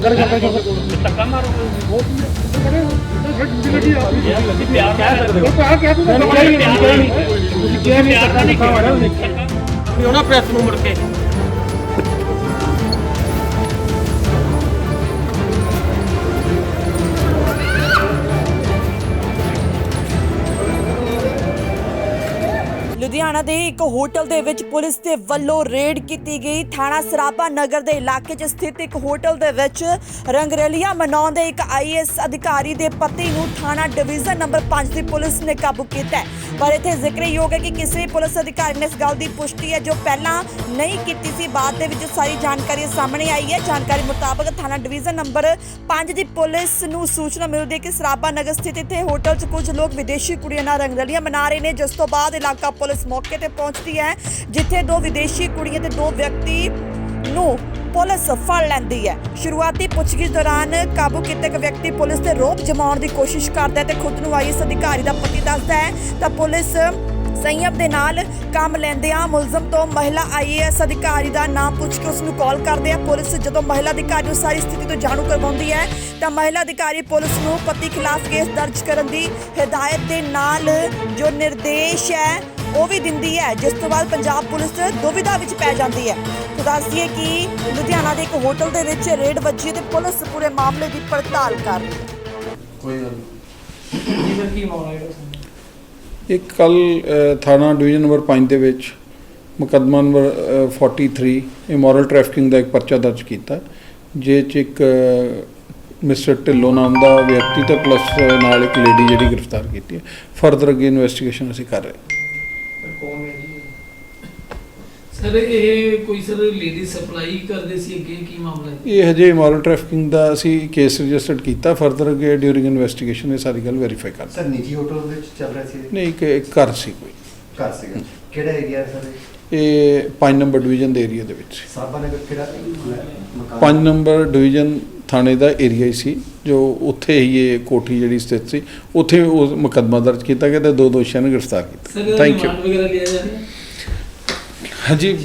ਧੱਕਾ ਮਾਰੋ। ਪਿਆਰ ਕਹਿ ਸਕਦੇ ਹੋ ਤੁਸੀਂ ਕਿਹਾ ਨਹੀਂ ਪਿਆਰ ਨਹੀਂ ਕਿਹਾ ਉਹਨਾਂ ਪ੍ਰੈਸ ਨੂੰ ਮੁੜ ਕੇ। ਲੁਧਿਆਣਾ ਦੇ ਇੱਕ ਹੋਟਲ ਦੇ ਵਿੱਚ ਪੁਲਿਸ ਦੇ ਵੱਲੋਂ ਰੇਡ ਕੀਤੀ ਗਈ। ਥਾਣਾ ਸਰਾਭਾ ਨਗਰ ਦੇ ਇਲਾਕੇ 'ਚ ਸਥਿਤ ਇੱਕ ਹੋਟਲ ਦੇ ਵਿੱਚ ਰੰਗਰੇਲੀਆਂ ਮਨਾਉਂਦੇ ਇੱਕ ਆਈਐਸ ਅਧਿਕਾਰੀ ਦੇ ਪਤੀ ਨੂੰ ਥਾਣਾ ਡਿਵੀਜ਼ਨ ਨੰਬਰ 5 ਦੀ ਪੁਲਿਸ ਨੇ ਕਾਬੂ ਕੀਤਾ ਪਰ ਇੱਥੇ ਜ਼ਿਕਰਯੋਗ ਹੈ ਕਿ ਕਿਸੇ ਵੀ ਪੁਲਿਸ ਅਧਿਕਾਰੀ ਨੇ ਇਸ ਗੱਲ ਦੀ ਪੁਸ਼ਟੀ ਹੈ ਜੋ ਪਹਿਲਾਂ ਨਹੀਂ ਕੀਤੀ ਸੀ। ਬਾਅਦ ਦੇ ਵਿੱਚ ਸਾਰੀ ਜਾਣਕਾਰੀ ਸਾਹਮਣੇ ਆਈ ਹੈ। ਜਾਣਕਾਰੀ ਮੁਤਾਬਕ ਥਾਣਾ ਡਿਵੀਜ਼ਨ ਨੰਬਰ 5 ਦੀ ਪੁਲਿਸ ਨੂੰ ਸੂਚਨਾ ਮਿਲਦੀ ਹੈ ਕਿ ਸਰਾਭਾ ਨਗਰ ਸਥਿਤ ਇੱਥੇ ਹੋਟਲ 'ਚ ਕੁਝ ਲੋਕ ਵਿਦੇਸ਼ੀ ਕੁੜੀਆਂ ਨਾਲ ਰੰਗਰਲੀਆਂ ਮਨਾ ਰਹੇ ਨੇ। ਜਿਸ ਤੋਂ ਬਾਅਦ ਇਲਾਕਾ ਪੁਲਿਸ ਮੌਕੇ ਤੇ ਪਹੁੰਚਦੀ ਹੈ, ਜਿੱਥੇ ਦੋ ਵਿਦੇਸ਼ੀ ਕੁੜੀਆਂ ਤੇ ਦੋ ਵਿਅਕਤੀ ਨੂੰ ਪੁਲਿਸ ਫੜ ਲੈਂਦੀ ਹੈ। ਸ਼ੁਰੂਆਤੀ ਪੁੱਛਗਿੱਛ ਦੌਰਾਨ ਕਾਬੂ ਕੀਤੇ ਇੱਕ ਵਿਅਕਤੀ ਪੁਲਿਸ ਤੇ ਰੋਪ ਜਮਾਉਣ ਦੀ ਕੋਸ਼ਿਸ਼ ਕਰਦਾ ਹੈ ਤੇ ਖੁਦ ਨੂੰ ਆਈਐਸ ਅਧਿਕਾਰੀ ਦਾ ਪਤੀ ਦੱਸਦਾ ਹੈ। ਤਾਂ ਪੁਲਿਸ ਸੰਯਮ ਦੇ ਨਾਲ ਕੰਮ ਲੈਂਦੇ ਲੈਂਦਿਆਂ ਮੁਲਜ਼ਮ ਤੋਂ ਮਹਿਲਾ ਆਈਏਐਸ ਅਧਿਕਾਰੀ ਦਾ ਨਾਮ ਪੁੱਛ ਕੇ ਉਸ ਨੂੰ ਕਾਲ ਕਰਦੇ ਆ। ਪੁਲਿਸ ਜਦੋਂ ਮਹਿਲਾ ਅਧਿਕਾਰੀ ਨੂੰ ਸਾਰੀ ਸਥਿਤੀ ਤੋਂ ਜਾਣੂ ਕਰਵਾਉਂਦੀ ਹੈ, ਤਾਂ ਮਹਿਲਾ ਅਧਿਕਾਰੀ ਪੁਲਿਸ ਨੂੰ ਪਤੀ ਖਿਲਾਫ ਕੇਸ ਦਰਜ ਕਰਨ ਦੀ ਹਦਾਇਤ ਦੇ ਨਾਲ ਜੋ ਨਿਰਦੇਸ਼ ਹੈ ਉਹ ਵੀ ਦਿੰਦੀ ਹੈ ਜਿਸ ਤੋਂ ਬਾਅਦ ਪੰਜਾਬ ਪੁਲਿਸ ਦੁਵਿਧਾ ਵਿੱਚ ਪੈ ਜਾਂਦੀ ਹੈ। ਤਾਂ ਦੱਸ ਦਈਏ ਕਿ ਲੁਧਿਆਣਾ ਦੇ ਇੱਕ ਹੋਟਲ ਦੇ ਵਿੱਚ ਰੇਡ ਵੱਜੀ ਹੈ ਤੇ ਪੁਲਿਸ ਪੂਰੇ ਮਾਮਲੇ ਦੀ ਪੜਤਾਲ ਕਰ ਰਹੀ ਹੈ। ਕੋਈ ਗੱਲ ਜੀ ਫਿਰ ਕੀ ਮਾਮਲਾ ਸਾਹਮਣੇ? ਇੱਕ ਕੱਲ ਥਾਣਾ ਡਿਵੀਜ਼ਨ ਨੰਬਰ 5 ਦੇ ਵਿੱਚ ਮੁਕੱਦਮਾ ਨੰਬਰ ਅ, 43 ਇਮੋਰਲ ਟ੍ਰੈਫਿਕਿੰਗ ਦਾ ਇੱਕ ਪਰਚਾ ਦਰਜ ਕੀਤਾ। ਜੇ ਚ ਇੱਕ ਮਿਸਟਰ ਢਿੱਲੋਂ ਨਾਮ ਦਾ ਵਿਅਕਤੀ ਤੇ ਪਲੱਸ ਨਾਲ ਇੱਕ ਲੇਡੀ ਜਿਹੜੀ ਗ੍ਰਿਫਤਾਰ ਕੀਤੀ ਹੈ। ਫਰਦਰ ਅੱਗੇ ਇਨਵੈਸਟੀਗੇਸ਼ਨ ਅਸੀਂ ਕਰ ਰਹੇ ਹਾਂ। ਸਰ ਇਹ ਕੋਈ ਸਰ ਲੇਡੀ ਸਪਲਾਈ ਕਰਦੇ ਸੀ ਅੱਗੇ? ਕੀ ਮਾਮਲਾ ਹੈ? ਇਹ ਹਜੇ ਇਮੋਰਲ ਟ੍ਰੈਫਿਕਿੰਗ ਦਾ ਅਸੀਂ ਕੇਸ ਰਜਿਸਟਰਡ ਕੀਤਾ ਫਰਦਰ ਅੱਗੇ ਡਿਊਰਿੰਗ ਇਨਵੈਸਟੀਗੇਸ਼ਨ ਇਹ ਸਾਰੀ ਗੱਲ ਵੈਰੀਫਾਈ ਕਰ ਸਰ ਨਿੱਜੀ ਹੋਟਲ ਵਿੱਚ ਚੱਲ ਰਿਹਾ ਸੀ ਨਹੀਂ ਇੱਕ ਇੱਕ ਘਰ ਸੀ ਕੋਈ। ਘਰ ਸੀਗਾ। ਕਿਹੜਾ ਏਰੀਆ ਸਰ ਇਹ? ਇਹ 5 ਨੰਬਰ ਡਿਵੀਜ਼ਨ ਦੇ ਏਰੀਆ ਦੇ ਵਿੱਚ ਸਾਬਾ ਨਗਰ ਕਿਹੜਾ ਮਕਾਨ? ਪੰਜ ਨੰਬਰ ਡਿਵੀਜ਼ਨ ਥਾਣੇ ਦਾ ਏਰੀਆ ਹੀ ਸੀ ਜੋ ਉੱਥੇ ਹੀ ਇਹ ਕੋਠੀ ਜਿਹੜੀ ਸਥਿਤ ਸੀ ਉੱਥੇ ਉਹ ਮੁਕੱਦਮਾ ਦਰਜ ਕੀਤਾ ਗਿਆ ਤੇ ਦੋ ਦੋਸ਼ੀਆਂ ਨੂੰ ਗ੍ਰਿਫਤਾਰ ਕੀਤਾ। ਥੈਂਕ ਯੂ ਰਿਮਾਂਡ ਵਗੈਰਾ ਲਿਆ ਜਾ ਰਿਹਾ ਹਾਂਜੀ